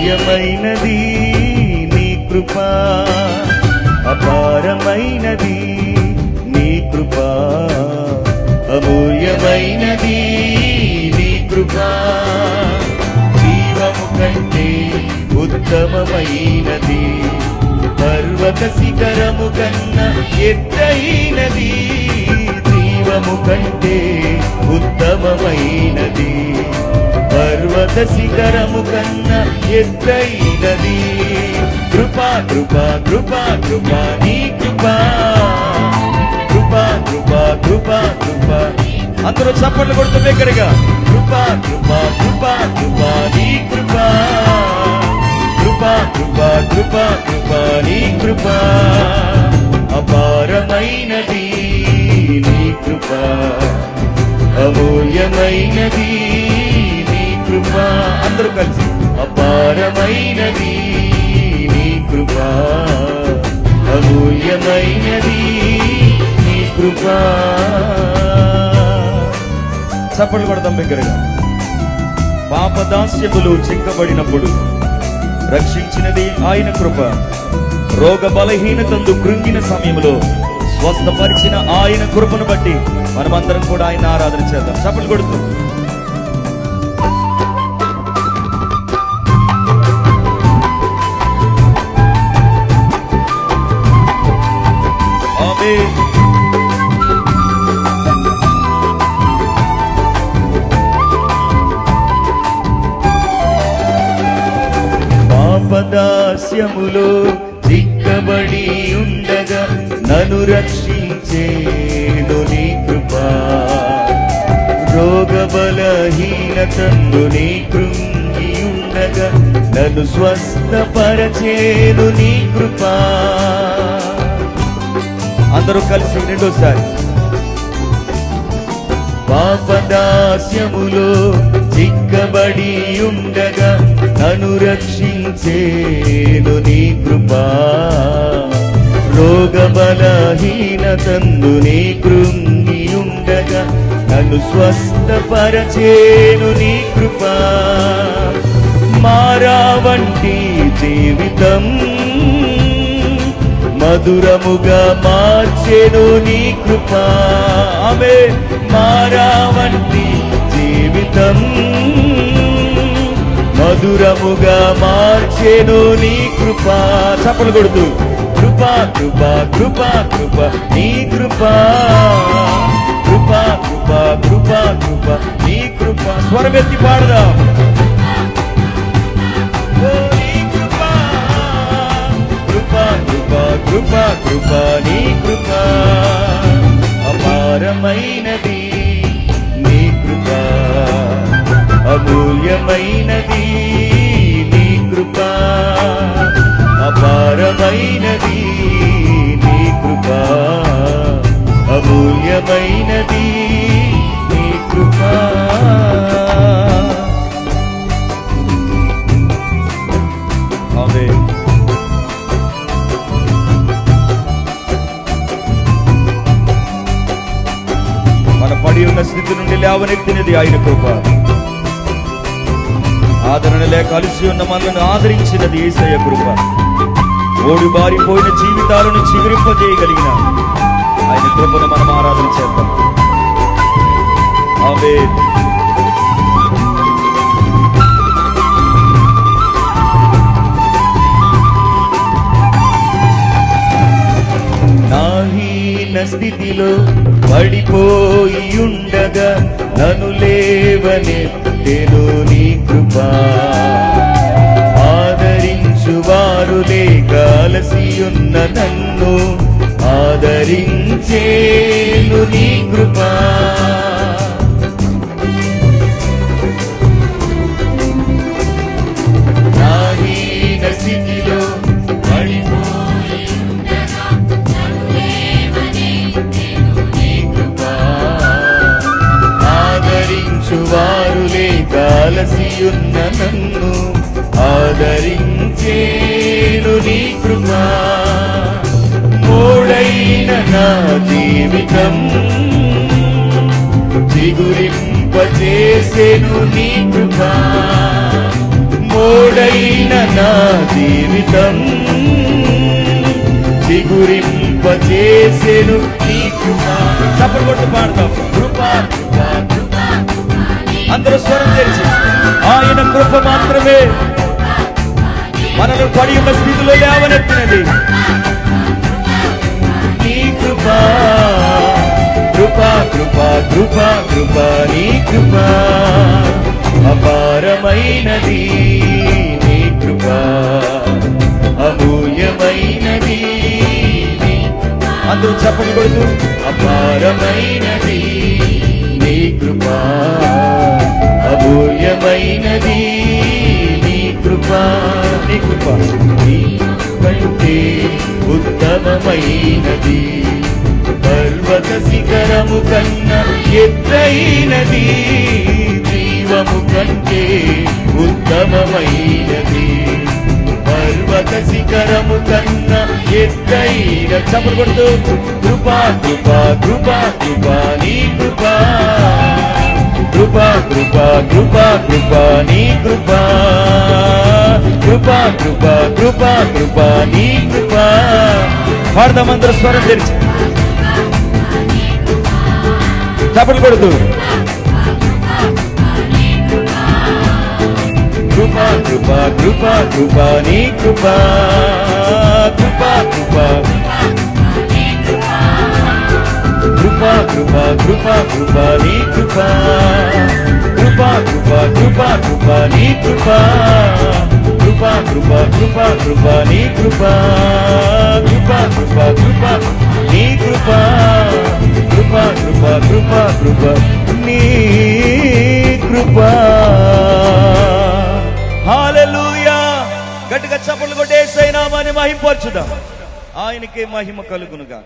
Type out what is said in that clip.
దివ్యమైనది నీ కృప అపారమైనది నీ కృప అమూల్యమైనది నీ కృప. జీవము కంటే ఉత్తమమైనది పర్వత శిఖరము కన్నా ఎత్తైనది జీవము కంటే ఉత్తమమైనది. పర్వత శిఖరము కన్నా ఎత్తైనది కృపా కృపా కృపా కృపా నీ కృపా కృపా కృపా కృపా కృపా అందరూ చప్పట్లు కొడుతూ దగ్గరగా కృపా కృపా కృపా కృపా నీ కృపా కృపా కృపా కృపా కృపా నీ కృపా అపారమైనది నీ కృపా అమూల్యమైనది అందరూ కలిసి. అపారమైనది నీ కృపా అమూల్యమైనది నీ కృపా. చప్పట్లు కొడతాం దగ్గరగా. పాపదాస్యములు చింకబడినప్పుడు రక్షించినది ఆయన కృప. రోగ బలహీనతందు కృంగిన సమయంలో స్వస్థపరిచిన ఆయన కృపను బట్టి మనమందరం కూడా ఆయన ఆరాధన చేద్దాం. చప్పట్లు కొడుతూ. పాపదాస్యములో చిక్కబడి ఉండగా నన్ను రక్షించేడు నీ కృపా. రోగ బలహీనతందు నీ కృంగి ఉండగా నన్ను స్వస్థపరచేడు నీ కృపా. అందరూ కలిసి రెండోసారి. పాపదాస్యములో చిక్కబడి ఉండగా నన్ను రక్షించేను నీ కృపా. రోగ బలహీనతందు నీ కృంగి ఉండగా నన్ను స్వస్థపరచేను నీ కృపా. మారా వంటి జీవితం మధురముగా మార్చెను నీ కృపా. ఆమె మారా వంటి మధురముగా మార్చేను నీ కృప. చప్పలు కొడుతూ కృప కృప కృప కృప నీ కృప. కృప కృప కృప కృప నీ కృప. స్వరమెత్తి పాడదాం. నీ కృప కృప కృప నీ కృప. అపారమైనది. అమూల్యమైనది నీ కృప అపారమైనది నీ కృప అమూల్యమైనది నీ కృప ఆమేన్ మన పడి ఉన్న స్థితి నుండి లేవనెత్తినది ఆయన కృప ఆదరణ లేక కలిసి ఉన్న మనల్ని ఆదరించినది ఏసయ కృప. ఓడి బారిపోయిన జీవితాలను చిగురింపజేయగలిగిన ఆయన కృపను మనం ఆరాధన చేద్దాం. ఆమేన్. నాహీన స్థితిలో పడిపోయి ఉండగా నను లేవనెత్తెను ఆదరించేను నీ కృపా. వారులే కాలసియున్న నన్ను ఆదరించేను నీ కృపా. మోడైన నా జీవితం. చిగురింపచేసెను నీ కృపా. మోడైన నా జీవితం. చిగురింపచేసెను నీ కృప. చప్పలు కొట్టు పాడతాం. కృప అందరూ స్వరం తెలిసి ఆయన కృప మాత్రమే మనను పడి ఉన్న స్థితిలో లేవనెత్తినది. కృప కృప కృప కృప కృప నీ కృప. అపారమైనది నీ కృప. అమూల్యమైనది నీ అందరూ చెప్పండి కొడుతూ అపారమైనది నీ కృప. అమూల్యమైనది నీ కృప. నీ కృప. నీ కంటే ఉత్తమమైనది. శిఖరము కన్న ఎత్తైనది. జీవము కంటే ఉత్తమమైనది. పర్వత శిఖరము కన్న ఎత్తైన చప్పుడు కొడుతూ కృపా కృపా కృపా కృపా నీ కృపా. కృపా కృపా కృపా కృపా నీ కృపా. కృపా కృపా కృపా కృపా నీ కృపా. పాడదామందరూ స్వరం తెరిచి. చప్పలు కొడుతూ కృపా కృపా కృపా కృపా నీ కృపా కృపా కృపా కృపా కృపా కృపా కృపా నీ కృపా కృపా కృపా కృపా కృపా నీ కృపా కృపా కృపా కృపా కృపా నీ కృపా కృపా కృపా కృపా నీ కృపా కృపా కృప నీ కృప. హాలూయా గట్టిగా చప్పట్లు కొట్టేసైనామని మహింపరచుదాం. ఆయనకే మహిమ కలుగునుగా